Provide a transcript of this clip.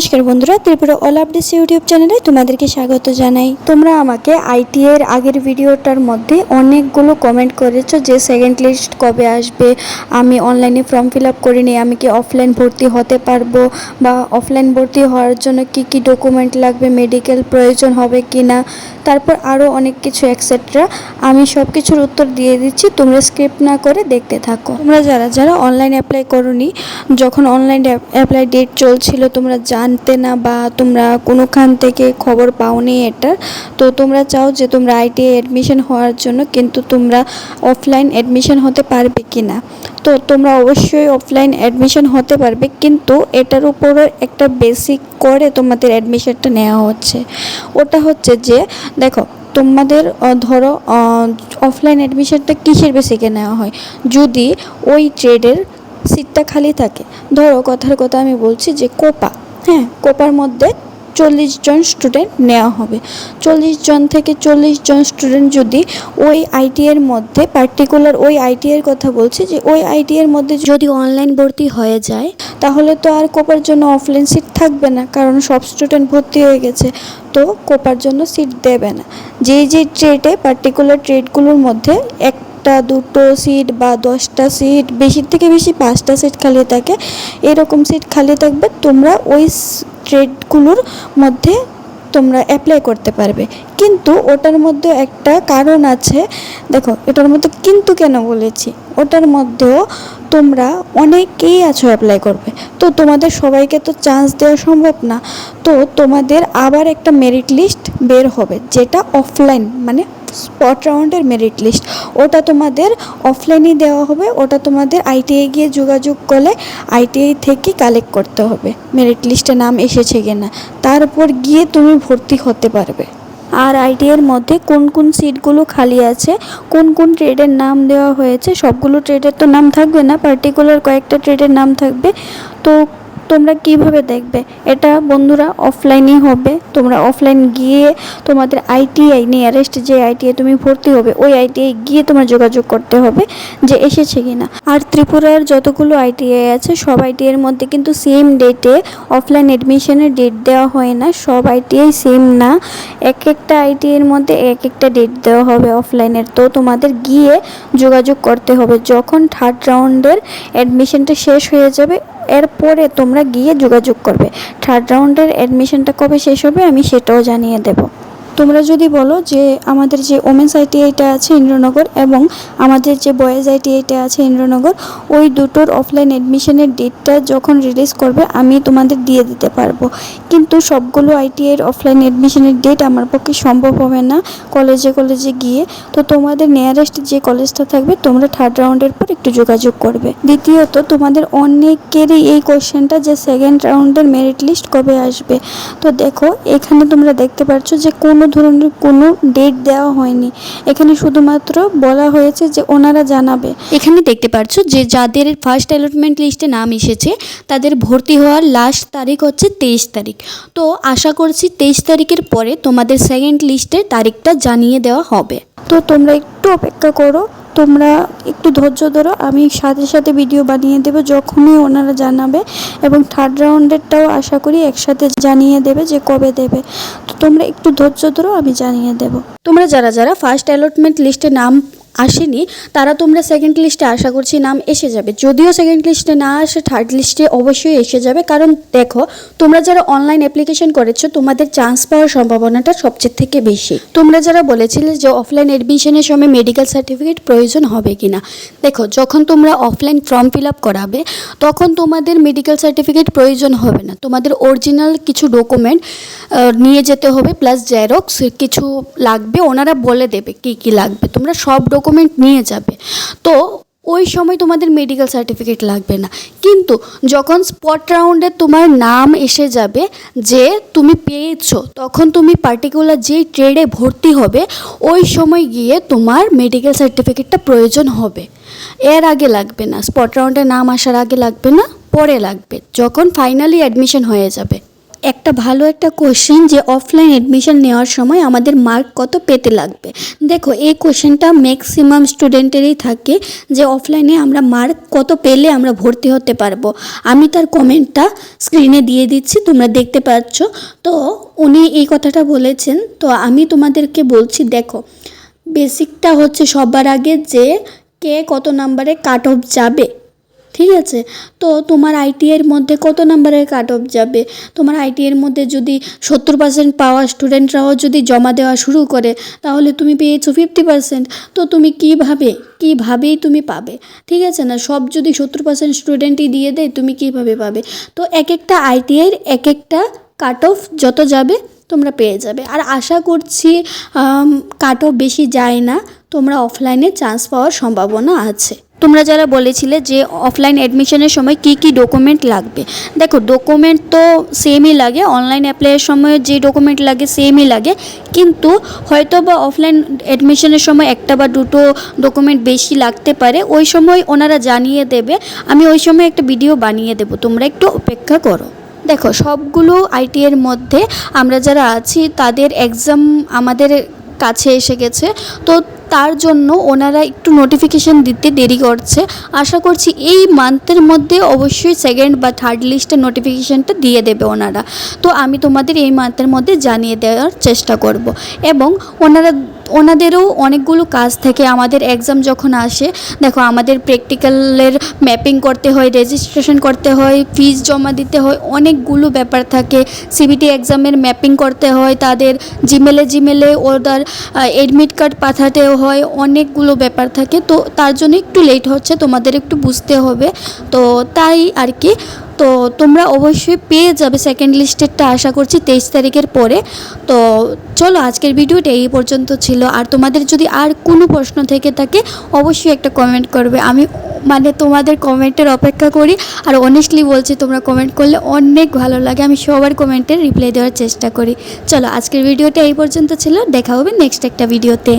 নমস্কার বন্ধুরা, Tripura all updates YouTube চ্যানেলে তোমাদেরকে স্বাগত জানাই। তোমরা আমাকে আইটি এর আগের ভিডিওটার মধ্যে অনেকগুলো কমেন্ট করেছ যে সেকেন্ড লিস্ট কবে আসবে, আমি অনলাইনে ফর্ম ফিল আপ করিনি আমি কি অফলাইন ভর্তি হতে পারব বা অফলাইন ভর্তি হওয়ার জন্য কি কি ডকুমেন্ট লাগবে মেডিকেল প্রয়োজন হবে কি না তারপর আরও অনেক কিছু এক্সেট্রা আমি সব কিছুর উত্তর দিয়ে দিচ্ছি, তোমরা স্ক্রিপ্ট না করে দেখতে থাকো। তোমরা যারা যারা অনলাইন অ্যাপ্লাই করনি, যখন অনলাইন অ্যাপ্লাই ডেট চলছিল, তোমরা জানতে না বা তোমরা কোনোখান থেকে খবর পাওনি এটার, তো তোমরা চাও যে তোমরা আইটিআই অ্যাডমিশন হওয়ার জন্য, কিন্তু তোমরা অফলাইন অ্যাডমিশন হতে পারবে কি না তো তোমরা অবশ্যই অফলাইন অ্যাডমিশন হতে পারবে, কিন্তু এটার উপরে একটা বেসিক করে তোমাদের অ্যাডমিশনটা নেওয়া হচ্ছে। ওটা হচ্ছে যে, দেখো, তোমাদের ধরো অফলাইন অ্যাডমিশনটা কিসের বেসিকে নেওয়া হয়? যদি ওই ট্রেডের সিটটা খালি থাকে, ধরো কথার কথা আমি বলছি যে কোপা হ্যাঁ কোপার মধ্যে চল্লিশ জন স্টুডেন্ট নেওয়া হবে। চল্লিশ জন থেকে চল্লিশ জন স্টুডেন্ট যদি ওই আইটি এর মধ্যে পার্টিকুলার ওই আইটি এর কথা বলছি যে ওই আইটি এর মধ্যে যদি অনলাইন ভর্তি হয়ে যায়, তাহলে তো আর কোপার জন্য অফলাইন সিট থাকবে না, কারণ সব স্টুডেন্ট ভর্তি হয়ে গেছে। তো কোপার জন্য সিট দেবে না। যে যে ট্রেডে পার্টিকুলার ট্রেডগুলোর মধ্যে একটা, দুটো সিট বা দশটা সিট বেশির থেকে বেশি পাঁচটা সিট খালি থাকে। এরকম সিট খালি থাকবে, তোমরা ওই ট্রেডগুলোর মধ্যে তোমরা অ্যাপ্লাই করতে পারবে। কিন্তু ওটার মধ্যে একটা কারণ আছে, দেখো, এটার মধ্যে কিন্তু কেন বলেছি? ওটার মধ্যেও তোমরা অনেকেই আছো অ্যাপ্লাই করবে। তো তোমাদের সবাইকে তো চান্স দেওয়া সম্ভব না। তো তোমাদের আবার একটা মেরিট লিস্ট বের হবে, যেটা অফলাইন মানে স্পট রাউন্ডের মেরিট লিস্ট ওটা তোমাদের অফলাইনে দেওয়া হবে, ওটা তোমাদের আইটিআই গিয়ে যোগাযোগ করলে আইটিআই থেকে কালেক্ট করতে হবে। মেরিট লিস্টে নাম এসেছে কিনা তারপর গিয়ে তুমি ভর্তি হতে পারবে। আর আইটিআইয়ের মধ্যে কোন কোন সিটগুলো খালি আছে, কোন কোন ট্রেডের নাম দেওয়া হয়েছে, সবগুলো ট্রেডের তো নাম থাকবে না পার্টিকুলার কয়েকটা ট্রেডের নাম থাকবে। তো তোমরা কীভাবে দেখবে? এটা বন্ধুরা অফলাইনই হবে। তোমরা অফলাইন গিয়ে তোমাদের আইটিআই নিয়ারেস্ট যে আইটিআই তুমি ভর্তি হবে, ওই আইটিআই গিয়ে তোমার যোগাযোগ করতে হবে যে এসেছে কিনা। আর ত্রিপুরার যতগুলো আইটিআই আছে, সব আইটিআইয়ের মধ্যে কিন্তু সেম ডেটে অফলাইন অ্যাডমিশনের ডেট দেওয়া হয় না। সব আইটিআই সেম না। এক একটা আইটিআইয়ের মধ্যে এক একটা ডেট দেওয়া হবে অফলাইনের তো তোমাদের গিয়ে যোগাযোগ করতে হবে। যখন থার্ড রাউন্ডের অ্যাডমিশনটা শেষ হয়ে যাবে এরপরে তোমরা গিয়ে যোগাযোগ করবে। থার্ড রাউন্ডের অ্যাডমিশনটা কবে শেষ হবে আমি সেটাও জানিয়ে দেবো। তোমরা যদি বলো যে আমাদের যে ওমেন্স আইটিআইটা আছে ইন্দ্রনগর এবং আমাদের যে বয়েজ আইটিআইটা আছে ইন্দ্রনগর, ওই দুটোর অফলাইন অ্যাডমিশনের ডেটটা যখন রিলিজ করবে, আমি তোমাদের দিয়ে দিতে পারব। কিন্তু সবগুলো আইটিআইয়ের অফলাইন অ্যাডমিশনের ডেট আমার পক্ষে সম্ভব হবে না কলেজে কলেজে গিয়ে। তো তোমাদের নিয়ারেস্ট যে কলেজটা থাকবে, তোমরা থার্ড রাউন্ডের পর একটু যোগাযোগ করবে। দ্বিতীয়ত, তোমাদের অনেকেরই এই কোশ্চেনটা যে সেকেন্ড রাউন্ডের মেরিট লিস্ট কবে আসবে? তো দেখো, এখানে তোমরা দেখতে পাচ্ছ যে কোনো ধরনের কোনো ডেট দেওয়া হয়নি। এখানে শুধুমাত্র বলা হয়েছে যে ওনারা জানাবে। এখানে দেখতে পাচ্ছ যে যাদের ফার্স্ট অ্যালটমেন্ট লিস্টে নাম এসেছে, তাদের ভর্তি হওয়ার লাস্ট তারিখ হচ্ছে তেইশ তারিখ। তো আশা করছি তেইশ তারিখের পরে তোমাদের সেকেন্ড লিস্টের তারিখটা জানিয়ে দেওয়া হবে। তো তোমরা একটু অপেক্ষা করো তোমরা একটু ধৈর্য ধরো, আমি সাথে সাথে ভিডিও বানিয়ে দেবো, যখনই ওনারা জানাবে এবং থার্ড রাউন্ডেরটাও আশা করি একসাথে জানিয়ে দেবে যে কবে দেবে। তো তোমরা একটু ধৈর্য ধরো, আমি জানিয়ে দেব। তোমরা যারা যারা ফার্স্ট অ্যালটমেন্ট লিস্টে নাম আসেনি, তারা তোমরা সেকেন্ড লিস্টে আশা করছি নাম এসে যাবে। যদিও সেকেন্ড লিস্টে না আসে থার্ড লিস্টে অবশ্যই এসে যাবে। কারণ দেখো, তোমরা যারা অনলাইন অ্যাপ্লিকেশন করেছ, তোমাদের চান্স পাওয়ার সম্ভাবনাটা সবচেয়ে থেকে বেশি। তোমরা যারা বলেছিলে যে অফলাইন অ্যাডমিশনের সময় মেডিকেল সার্টিফিকেট প্রয়োজন হবে কি না দেখো, যখন তোমরা অফলাইন ফর্ম ফিল আপ করাবে, তখন তোমাদের মেডিকেল সার্টিফিকেট প্রয়োজন হবে না। তোমাদের অরিজিনাল কিছু ডকুমেন্ট নিয়ে যেতে হবে প্লাস জেরক্স কিছু লাগবে, ওনারা বলে দেবে কি কি লাগবে। তোমরা সব ডকুমেন্ট নিয়ে যাবে। তো ওই সময় তোমাদের মেডিকেল সার্টিফিকেট লাগবে না। কিন্তু যখন স্পট রাউন্ডে তোমার নাম এসে যাবে যে তুমি পেয়েছ, তখন তুমি পার্টিকুলার যেই ট্রেডে ভর্তি হবে, ওই সময় গিয়ে তোমার মেডিকেল সার্টিফিকেটটা প্রয়োজন হবে। এর আগে লাগবে না। স্পট রাউন্ডে নাম আসার আগে লাগবে না, পরে লাগবে। যখন ফাইনালি অ্যাডমিশন হয়ে যাবে। একটা ভালো একটা কোশ্চেন যে অফলাইন অ্যাডমিশন নেওয়ার সময় আমাদের মার্ক কত পেতে লাগবে? দেখো, এই কোশ্চেনটা ম্যাক্সিমাম স্টুডেন্টেরই থাকে যে অফলাইনে আমরা মার্ক কত পেলে আমরা ভর্তি হতে পারব। আমি তার কমেন্টটা স্ক্রিনে দিয়ে দিচ্ছি, তোমরা দেখতে পাচ্ছ। তো উনি এই কথাটা বলেছেন, তো আমি তোমাদেরকে বলছি, দেখো বেসিকটা হচ্ছে সবার আগে যে কে কত নাম্বারে কাট অফ যাবে। ঠিক আছে? তো তোমার আইটি এর মধ্যে কত নাম্বারের কাট অফ যাবে? তোমার আইটি এর মধ্যে যদি সত্তর পার্সেন্ট পাওয়া স্টুডেন্টরাও যদি জমা দেওয়া শুরু করে, তাহলে তুমি পেয়েছ ফিফটি পার্সেন্ট তো তুমি কীভাবে, কীভাবেই তুমি পাবে? ঠিক আছে না? সব যদি সত্তর পার্সেন্ট স্টুডেন্টই দিয়ে দেয়, তুমি কীভাবে পাবে? তো এক একটা আইটিআইয়ের এক একটা কাট অফ যত যাবে, তোমরা পেয়ে যাবে। আর আশা করছি কাট অফ বেশি যায় না। তোমরা অফলাইনে চান্স পাওয়ার সম্ভাবনা আছে। তোমরা যারা বলেছিলে যে অফলাইন অ্যাডমিশনের সময় কি কি ডকুমেন্ট লাগবে। দেখো ডকুমেন্ট তো সেমই লাগে অনলাইন অ্যাপ্লাইয়ের সময় যে ডকুমেন্ট লাগে সেমই লাগে, কিন্তু হয়তো বা অফলাইন অ্যাডমিশনের সময় একটা বা দুটো ডকুমেন্ট বেশি লাগতে পারে, ওই সময় ওনারা জানিয়ে দেবে, আমি ওই সময় একটা ভিডিও বানিয়ে দেবো, তোমরা একটু অপেক্ষা করো। দেখো, সবগুলো আইটি এর মধ্যে আমরা যারা আছি, তাদের এক্সাম আমাদের কাছে এসে গেছে, তো তার জন্য ওনারা একটু নোটিফিকেশান দিতে দেরি করছে। আশা করছি এই মান্থের মধ্যে অবশ্যই সেকেন্ড বা থার্ড লিস্টের নোটিফিকেশানটা দিয়ে দেবে ওনারা। তো আমি তোমাদের এই মান্থের মধ্যে জানিয়ে দেওয়ার চেষ্টা করব। এবং ওনারা ওনাদেরও অনেকগুলো কাজ থাকে। আমাদের এক্সাম যখন আসে, দেখো আমাদের প্র্যাকটিক্যালের ম্যাপিং করতে হয় রেজিস্ট্রেশন করতে হয় ফিস জমা দিতে হয়, অনেকগুলো ব্যাপার থাকে। সিবিটি এক্সামের ম্যাপিং করতে হয়, তাদের জিমেলে জিমেলে ওদের এডমিট কার্ড পাঠাতেও হয়, অনেকগুলো ব্যাপার থাকে। তো তার জন্য একটু লেট হচ্ছে, তোমাদের একটু বুঝতে হবে। তো তাই আর কি তো তোমরা অবশ্যই পেয়ে যাবে সেকেন্ড লিস্টেরটা আশা করছি তেইশ তারিখের পরে। তো চলো আজকের ভিডিওটা এই পর্যন্ত ছিল। আর তোমাদের যদি আর কোনো প্রশ্ন থেকে থাকে, অবশ্যই একটা কমেন্ট করবে। আমি মানে তোমাদের কমেন্টের অপেক্ষা করি। আর অনেস্টলি বলছি, তোমরা কমেন্ট করলে অনেক ভালো লাগে। আমি সবার কমেন্টের রিপ্লাই দেওয়ার চেষ্টা করি। চলো আজকের ভিডিওটা এই পর্যন্ত ছিল। দেখা হবে নেক্সট একটা ভিডিওতে।